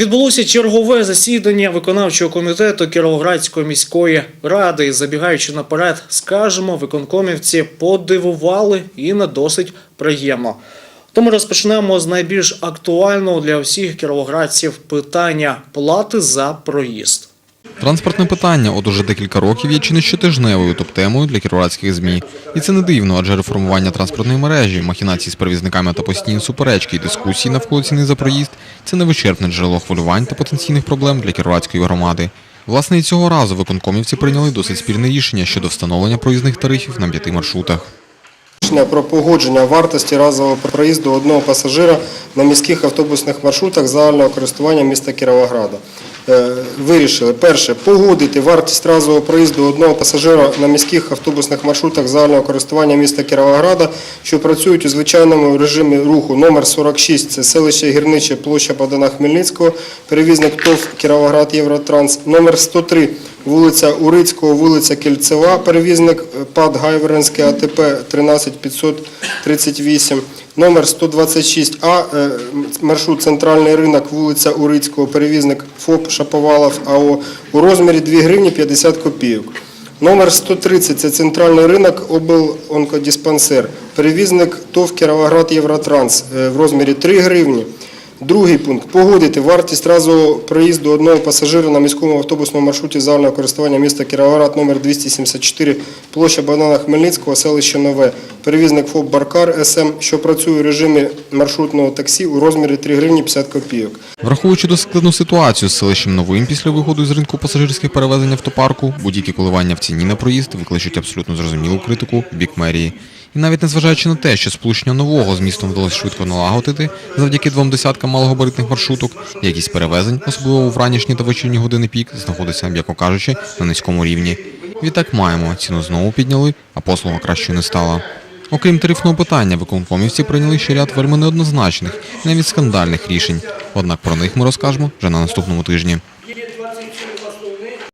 Відбулося чергове засідання виконавчого комітету Кіровоградської міської ради. І забігаючи наперед, скажемо, виконкомівці подивували і не досить приємно. Тому розпочнемо з найбільш актуального для всіх кіровоградців питання плати за проїзд. Транспортне питання от уже декілька років є чи не щотижневою топ-темою для кіровоградських ЗМІ. І це не дивно, адже реформування транспортної мережі, махінації з перевізниками та постійні суперечки і дискусії навколо ціни за проїзд – це невичерпне джерело хвилювань та потенційних проблем для кіровоградської громади. Власне, і цього разу виконкомівці прийняли досить спірне рішення щодо встановлення проїзних тарифів на п'яти маршрутах. Про погодження вартості разового проїзду одного пасажира на міських автобусних маршрутах загального користування міста Кіровограда. Е, Вирішили, перше, погодити вартість разового проїзду одного пасажира на міських автобусних маршрутах загального користування міста Кіровограда, що працюють у звичайному режимі руху. Номер 46, це селище Гірниче, площа Богдана Хмельницького, перевізник ТОВ Кіровоград Євротранс, номер 103, вулиця Урицького, вулиця Кільцева, перевізник ПАД Гайверенське АТП 13538, номер 126А, е, маршрут Центральний ринок, вулиця Урицького, перевізник ФОП Шаповалов АО у розмірі 2 гривні 50 копійок. Номер 130 – це центральний ринок облонкодиспансер. Перевізник ТОВ Кіровоград Євротранс е, в розмірі 3 гривні. Другий пункт. Погодити вартість разового проїзду одного пасажира на міському автобусному маршруті загального користування міста Кіровоград номер 274, площа Богдана Хмельницького, селище Нове. Перевізник ФОП Баркар СМ, що працює у режимі маршрутного таксі у розмірі 3 гривні 50 копійок. Враховуючи досить складну ситуацію з селищем Новим після виходу з ринку пасажирських перевезень автопарку, будь-які коливання в ціні на проїзд викличуть абсолютно зрозумілу критику бік мерії. І навіть незважаючи на те, що сполучення нового з містом вдалося швидко налагодити завдяки двом десяткам малогабаритних маршруток, якість перевезень, особливо в ранішні та вечірні години пік, знаходиться, м'яко кажучи, на низькому рівні. Відтак маємо, ціну знову підняли, а послуга кращою не стала. Окрім тарифного питання, виконкомівці прийняли ще ряд вельми неоднозначних навіть скандальних рішень. Однак про них ми розкажемо вже на наступному тижні.